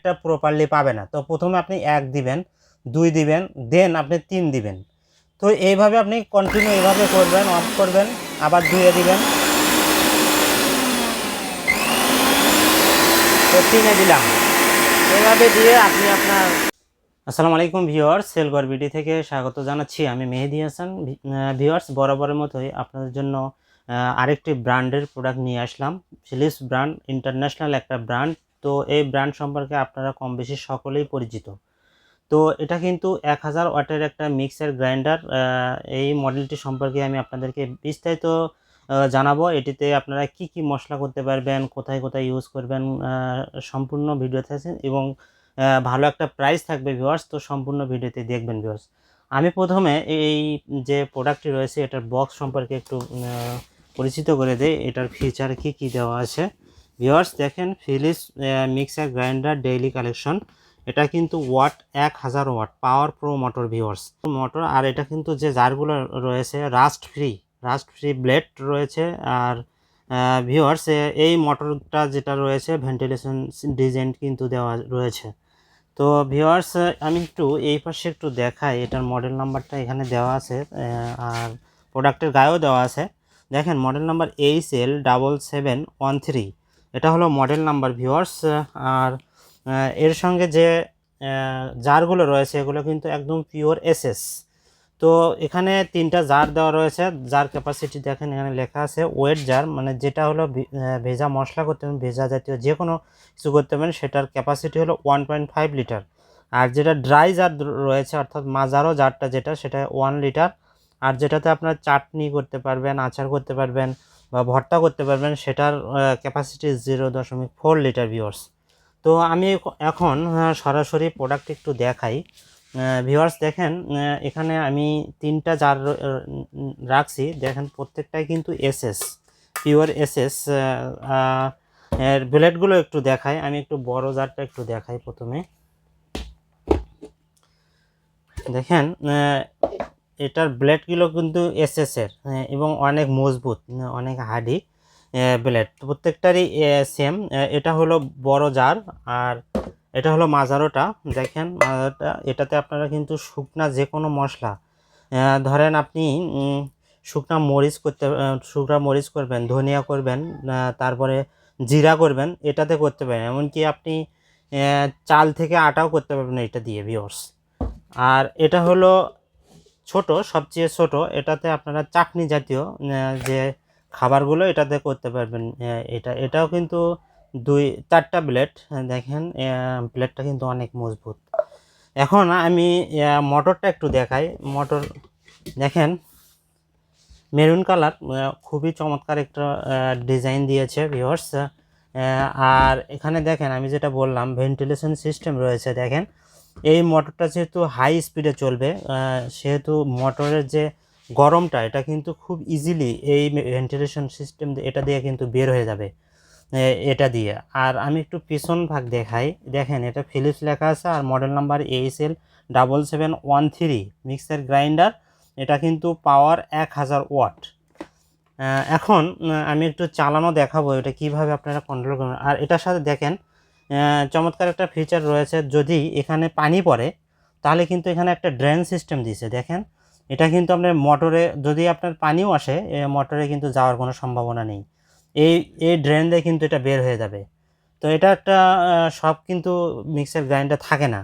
ব্লেডটা properly পাবে না। তো প্রথমে আপনি এক দিবেন, দুই দিবেন দেন আপনি তিন দিবেন। তো এইভাবে আপনি কন্টিনিউ এইভাবে করবেন অফ করবেন, আবার দুয়ে দিবেন। তো তিনে দিলাম। এইভাবে দিয়ে আপনি আপনার আসসালামু আলাইকুম ভিউয়ার্স, সেলগর বিডি থেকে স্বাগত জানাচ্ছি। আমি মেহেদি হাসান। ভিউয়ার্স, বরাবরের মতোই আপনাদের জন্য আরেকটি ব্র্যান্ডের প্রোডাক্ট নিয়ে আসলাম। ফিলিপস ব্র্যান্ড ইন্টারন্যাশনাল একটা ব্র্যান্ড তো এই ব্র্যান্ড সম্পর্কে আপনারা কম বেশি সকলেই পরিচিত। তো এটা কিন্তু এক হাজার ওয়াটের একটা মিক্সার গ্রাইন্ডার এই মডেলটি সম্পর্কে আমি আপনাদেরকে বিস্তারিত জানাব। এটিতে আপনারা কি কি মশলা করতে পারবেন, কোথায় কোথায় ইউজ করবেন সম্পূর্ণ ভিডিওতে আছে এবং ভালো একটা প্রাইস থাকবে ভিউয়ার্স তো সম্পূর্ণ ভিডিওতে দেখবেন ভিউয়ার্স আমি প্রথমে এই যে প্রোডাক্টটি রয়েছে, এটার বক্স সম্পর্কে একটু পরিচিত করে দেই। এটার ফিচার কি কি দেওয়া আছে? ভিউয়ার্স, দেখেন Philips mixer grinder daily collection এটা কিন্তু ওয়াট, এক হাজার watt power pro motor viewers. Motor আর এটা কিন্তু যে জারগুলো রয়েছে rust free rust free blade রয়েছে। আর ভিউয়ার্স এই মোটরটা যেটা রয়েছে ভেন্টিলেশন ডিজাইন কিন্তু দেওয়া রয়েছে। তো, ভিউয়ার্স আমি একটু এই পাশে একটু দেখাই। এটার মডেল নাম্বারটা এখানে দেওয়া আছে আর প্রোডাক্টের গায়েও দেওয়া আছে। দেখেন model number H L double seven one three এটা হলো মডেল নাম্বার ভিউয়ার্স আর এর সঙ্গে যে জারগুলো রয়েছে, এগুলো কিন্তু একদম পিওর এসএস তো এখানে তিনটা জার দেওয়া রয়েছে। জার ক্যাপাসিটি দেখেন, এখানে লেখা আছে ওয়েট জার মানে যেটা হলো ভেজা মশলা করতে পারেন ভেজা জাতীয় যে কোনো কিছু করতে পারেন, সেটার ক্যাপাসিটি হলো ওয়ান পয়েন্ট ফাইভ লিটার আর যেটা ড্রাই জার রয়েছে, অর্থাৎ মাজারো জারটা যেটা, সেটা ওয়ান লিটার আর যেটাতে আপনার চাটনি করতে পারবেন, আচার করতে পারবেন বা ভর্তা করতে পারবেন, সেটার ক্যাপাসিটি জিরো দশমিক ফোর লিটার ভিওর্স তো আমি এখন সরাসরি প্রোডাক্ট একটু দেখাই। ভিউয়ার্স দেখেন এখানে আমি তিনটা জার রাখছি। দেখেন, প্রত্যেকটাই কিন্তু এসএস পিওর এসএস এর ব্লেডগুলো একটু দেখাই। আমি একটু বড় জারটা একটু দেখাই প্রথমে। দেখেন এটার ব্লেডগুলো কিন্তু এসএস এর এবং অনেক মজবুত, অনেক হার্ডি ব্লেড প্রত্যেকটারই সেম এটা হলো বড় জার আর এটা হলো মাজারোটা। দেখেন, মাজারোটা, এটাতে আপনারা কিন্তু শুকনা যে কোনো মশলা ধরেন আপনি শুকনা মরিচ করতে শুকনা মরিচ করবেন, ধনিয়া করবেন তারপরে জিরা করবেন, এটাতে করতে পারেন। এমনকি আপনি চাল থেকে আটাও করতে পারবেন এটা দিয়ে ভিওর্স আর এটা হলো ছোট, সবচেয়ে ছোট, এটাতে আপনারা চাটনি জাতীয় যে খাবারগুলো এটাতে করতে পারবেন। এটা, এটাও কিন্তু দুই, চারটা প্লেট দেখেন প্লেটটা কিন্তু অনেক মজবুত। এখন আমি মটরটা একটু দেখাই। মটর, দেখেন, মেরুন কালার খুবই চমৎকার একটা ডিজাইন দিয়েছে ভিওর্স আর এখানে দেখেন, আমি যেটা বললাম ভেন্টিলেশন সিস্টেম রয়েছে, দেখেন। এই মোটরটা যেহেতু হাই স্পিডে চলবে সেহেতু মোটরের যে গরমটা, এটা কিন্তু খুব ইজিলি এই ভেন্টিলেশন সিস্টেম এটা দিয়ে কিন্তু বের হয়ে যাবে এটা দিয়ে। আর আমি একটু পিছন ভাগ দেখাই। দেখেন, এটা ফিলিপস লেখা আছে আর model number H L double seven one three mixer grinder এটা কিন্তু পাওয়ার এক হাজার ওয়াট এখন আমি একটু চালানো দেখাবো, এটা কীভাবে আপনারা কন্ট্রোল করবেন। আর এটার সাথে দেখেন চমৎকার একটা ফিচার রয়েছে। যদি এখানে পানি পড়ে, তাহলে কিন্তু এখানে একটা ড্রেন সিস্টেম দিয়েছে। দেখেন, এটা কিন্তু আপনার মোটরে, যদি আপনার পানিও আসে মোটরে কিন্তু যাওয়ার কোনো সম্ভাবনা নেই। এই এই ড্রেন দিয়ে কিন্তু এটা বের হয়ে যাবে। তো এটা একটা সব কিন্তু মিক্সার গ্রাইন্ডার থাকে না।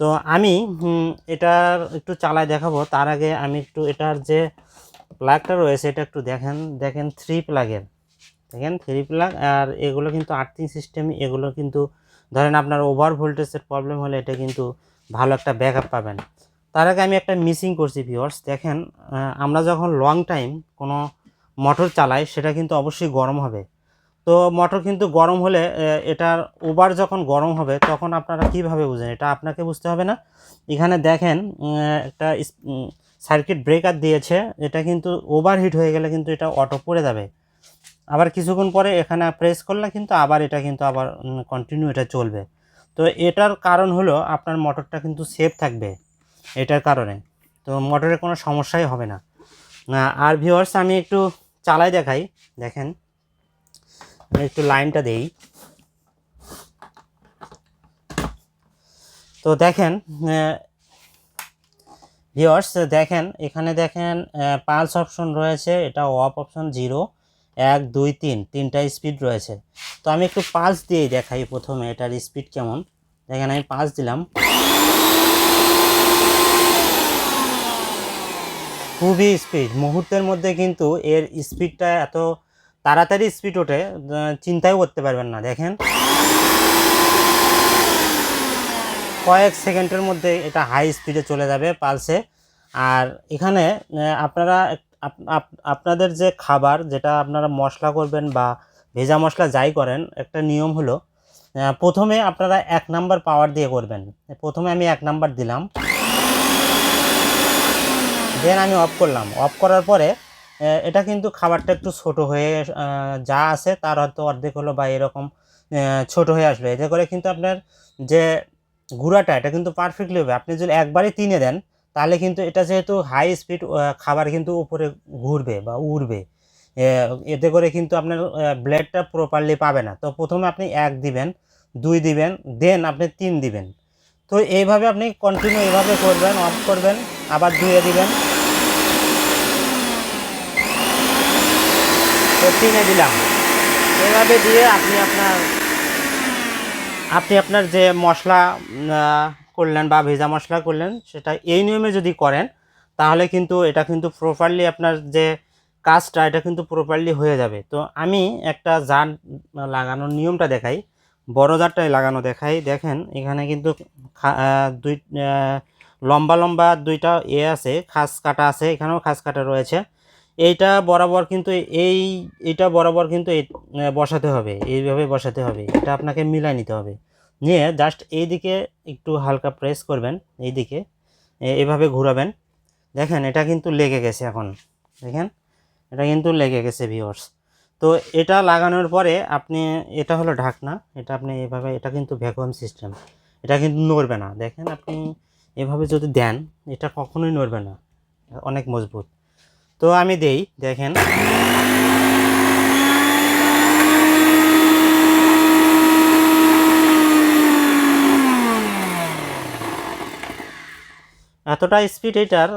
তো আমি এটার একটু চালায় দেখাবো। তার আগে আমি একটু এটার যে প্লাগটা রয়েছে, এটা একটু দেখেন দেখেন থ্রি প্লাগের দেখেন থ্রি প্লাগ আর এগুলো কিন্তু আর্থিং সিস্টেম এগুলো কিন্তু ধরেন আপনার ওভার ভোল্টেজের প্রবলেম হলে এটা কিন্তু ভালো একটা ব্যাকআপ পাবেন। তার আগে আমি একটা মিসিং করছি ভিওর্স দেখেন আমরা যখন লং টাইম কোনো মোটর চালাই, সেটা কিন্তু অবশ্যই গরম হবে। তো মোটর কিন্তু গরম হলে এটার ওভার যখন গরম হবে, তখন আপনারা কীভাবে বুঝেন? এটা আপনাকে বুঝতে হবে না। এখানে দেখেন একটা সার্কিট ব্রেকার দিয়েছে, এটা কিন্তু ওভার হিট হয়ে গেলে কিন্তু এটা অটো পড়ে যাবে। আবার কিছুক্ষণ পরে এখানে প্রেস করলে কিন্তু আবার এটা কিন্তু আবার কন্টিনিউ এটা চলবে। তো এটার কারণ হলো আপনার মোটরটা কিন্তু সেফ থাকবে, এটার কারণে। তো মোটরে কোনো সমস্যাই হবে না। আর ভিউয়ার্স আমি একটু চালাই দেখাই, দেখেন। আমি একটু লাইনটা দেই। তো দেখেন ভিওর্স দেখেন, এখানে দেখেন পালস অপশন রয়েছে, এটা অফ অপশন জিরো এক দুই তিন তিনটা স্পিড রয়েছে। তো আমি একটু পালস দিয়েই দেখাই প্রথমে এটার স্পিড কেমন। দেখেন আমি পালস দিলাম। খুবই স্পিড মুহূর্তের মধ্যে কিন্তু এর স্পিডটা এত তাড়াতাড়ি স্পিড ওঠে আহ, চিন্তাও করতে পারবেন না। দেখেন। কয়েক সেকেন্ডের মধ্যে এটা হাই স্পিডে চলে যাবে পালসে আর এখানে আপনারা আপনাদের যে খাবার যেটা আপনারা মশলা করবেন বা ভেজা মশলা যাই করেন, একটা নিয়ম হলো প্রথমে আপনারা এক নাম্বার পাওয়ার দিয়ে করবেন। প্রথমে আমি এক নাম্বার দিলাম। দেন আমি অফ করলাম। অফ করার পরে এটা কিন্তু খাবারটা একটু ছোট হয়ে যা আছে তার হয়তো অর্ধেক হলো বা এরকম ছোট হয়ে আসবে। এতে করে কিন্তু আপনার যে গুঁড়াটা, এটা কিন্তু পারফেক্টলি হবে। আপনি যদি একবারে তিনে দেন তাহলে কিন্তু এটা যেহেতু হাই স্পিড খাবার কিন্তু উপরে ঘুরবে বা উড়বে। এতে করে কিন্তু আপনার ব্লেডটা প্রপারলি পাবে না। তো প্রথমে আপনি এক দিবেন, দুই দিবেন দেন আপনি তিন দিবেন। তো এইভাবে আপনি কন্টিনিউ এইভাবে করবেন অফ করবেন, আবার ধুয়ে দিবেন। তো তিনে দিলাম। এভাবে দিয়ে আপনি আপনার আপনি আপনার যে মশলা করলেন বা ভেজা মশলা করলেন, সেটা এই নিয়মে যদি করেন, তাহলে কিন্তু এটা কিন্তু প্রপারলি আপনার যে কাজটা, এটা কিন্তু প্রপারলি হয়ে যাবে। তো আমি একটা জার লাগানোর নিয়মটা দেখাই, বড় জারটাই লাগানো দেখাই। দেখেন, এখানে কিন্তু দুই লম্বা লম্বা দুইটা এ আছে, খাস কাটা আছে, এখানেও খাস কাটা রয়েছে। এইটা বরাবর কিন্তু এই এটা বরাবর কিন্তু বসাতে হবে, এইভাবে বসাতে হবে। এটা আপনাকে মিলাই নিতে হবে। নিয়ে জাস্ট এই দিকে একটু হালকা প্রেস করবেন এই দিকে এভাবে ঘোরাবেন। দেখেন, এটা কিন্তু লেগে গেছে এখন। দেখেন, এটা কিন্তু লেগে গেছে ভিওর্স তো এটা লাগানোর পরে আপনি, এটা হলো ঢাকনা, এটা আপনি এভাবে, এটা কিন্তু ভ্যাকুয়াম সিস্টেম এটা কিন্তু নড়বে না। দেখেন, আপনি এভাবে যদি দেন, এটা কখনোই নড়বে না। অনেক মজবুত। তো আমি দেই, দেখেন। এতটা স্পিড এটার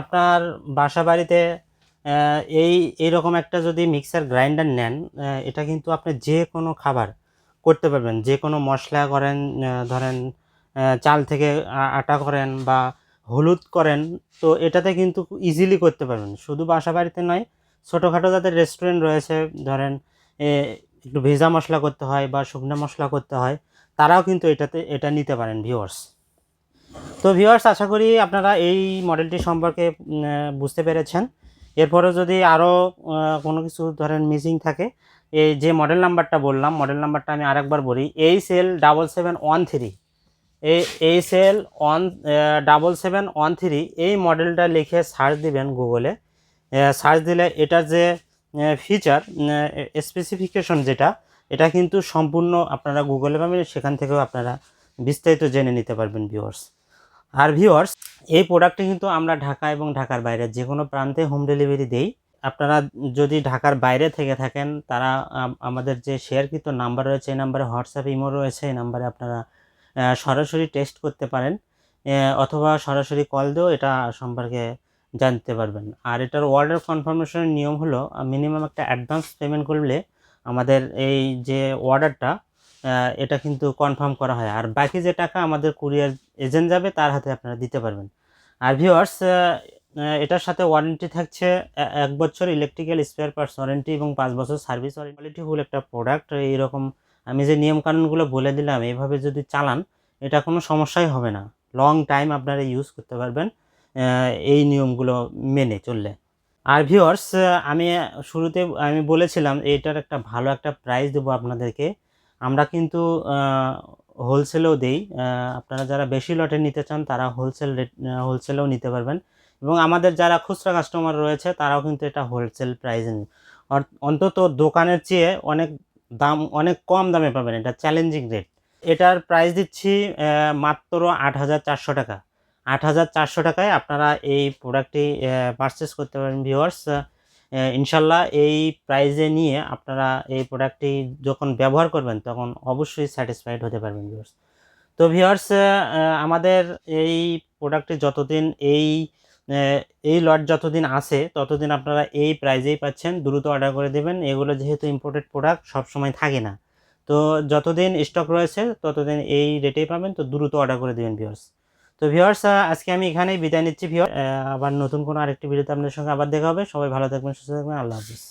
আপনার বাসা বাড়িতে এই, এইরকম একটা যদি মিক্সার গ্রাইন্ডার নেন এটা কিন্তু আপনি যে কোনো খাবার করতে পারবেন। যে কোনো মশলা করেন ধরেন চাল থেকে আটা করেন বা হলুদ করেন, তো এটাতে কিন্তু ইজিলি করতে পারবেন। শুধু বাসা বাড়িতে নয়, ছোটোখাটো যাদের রেস্টুরেন্ট রয়েছে, ধরেন একটু ভেজা মশলা করতে হয় বা শুকনো মশলা করতে হয়, তারাও কিন্তু এটাতে, এটা নিতে পারেন ভিউয়ার্স তো ভিউয়ার্স আশা করি আপনারা এই মডেলটি সম্পর্কে বুঝতে পেরেছেন। এরপরে যদি আরও কোনো কিছু ধরেন মিসিং থাকে, এই যে মডেল নাম্বারটা বললাম মডেল নাম্বারটা আমি আরেকবার বলি H L double seven one three এই H L one double seven one three এই মডেলটা লিখে সার্চ দিবেন গুগলে সার্চ দিলে এটার যে ফিচার স্পেসিফিকেশন যেটা, এটা কিন্তু সম্পূর্ণ আপনারা গুগলে পাবেন, সেখান থেকেও আপনারা বিস্তারিত জেনে নিতে পারবেন ভিউয়ার্স আর ভিউয়ার্স এই প্রোডাক্টটি কিন্তু আমরা ঢাকা এবং ঢাকার বাইরে যে কোনো প্রান্তে হোম ডেলিভারি দেই। আপনারা যদি ঢাকার বাইরে থেকে থাকেন, তারা আমাদের যে শেয়ারকৃত নাম্বার রয়েছে, এই নাম্বারে হোয়াটসঅ্যাপ ইমো রয়েছে, এই নাম্বারে আপনারা সরাসরি টেস্ট করতে পারেন অথবা সরাসরি কল দিয়েও এটা সম্পর্কে জানতে পারবেন। আর এটার অর্ডার কনফার্মেশনের নিয়ম হলো মিনিমাম একটা অ্যাডভান্স পেমেন্ট করলে আমাদের এই যে অর্ডারটা এটা কিন্তু কনফার্ম করা হয়। আর বাকি যে টাকা আমাদের কুরিয়ার এজেন্ট যাবে, তার হাতে আপনারা দিতে পারবেন। আর ভিওয়ার্স এটার সাথে ওয়ারেন্টি থাকছে এক বছর ইলেকট্রিক্যাল স্পেয়ার পার্টস ওয়ারেন্টি এবং পাঁচ বছর সার্ভিস ওয়ারেন্টি কোয়ালিটিফুল একটা প্রোডাক্ট এইরকম আমি যে নিয়মকানুনগুলো বলে দিলাম এইভাবে যদি চালান, এটা কোনো সমস্যাই হবে না। লং টাইম আপনারা ইউজ করতে পারবেন এই নিয়মগুলো মেনে চললে। আর ভিওর্স আমি শুরুতে, আমি বলেছিলাম এটার একটা ভালো একটা প্রাইস দেবো আপনাদেরকে। আমরা কিন্তু হোলসেলেও দেই। আপনারা যারা বেশি লটে নিতে চান, তারা হোলসেল রেট হোলসেলেও নিতে পারবেন। এবং আমাদের যারা খুচরা কাস্টমার রয়েছে, তারাও কিন্তু এটা হোলসেল প্রাইসে অন্তত দোকানের চেয়ে অনেক দাম, অনেক কম দামে পাবেন। এটা চ্যালেঞ্জিং রেট এটার প্রাইস দিচ্ছি মাত্র আট হাজার চারশো টাকা। আট হাজার চারশো টাকায় আপনারা এই প্রোডাক্টটি পারচেস করতে পারেন ভিওয়ার্স ইনশাল্লাহ এই প্রাইজে নিয়ে আপনারা এই প্রোডাক্টটি যখন ব্যবহার করবেন, তখন অবশ্যই স্যাটিসফাইড হতে পারবেন ভিউয়ার্স তো ভিওর্স আমাদের এই প্রোডাক্টটি যতদিন এই এই লট যতদিন আছে, ততদিন আপনারা এই প্রাইজেই পাচ্ছেন, দ্রুত অর্ডার করে দেবেন। এগুলো যেহেতু ইম্পোর্টেড প্রোডাক্ট সব সময় থাকে না। তো যতদিন স্টক রয়েছে, ততদিন এই রেটেই পাবেন, তো দ্রুত অর্ডার করে দেবেন ভিওর্স তো ভিওয়ার্স আজকে আমি এখানেই বিদায় নিচ্ছি ভিওর আবার নতুন কোনো আরেকটি ভিডিওতে আপনাদের সঙ্গে আবার দেখা হবে। সবাই ভালো থাকবেন, সুস্থ থাকবেন। আল্লাহ হাফিজ।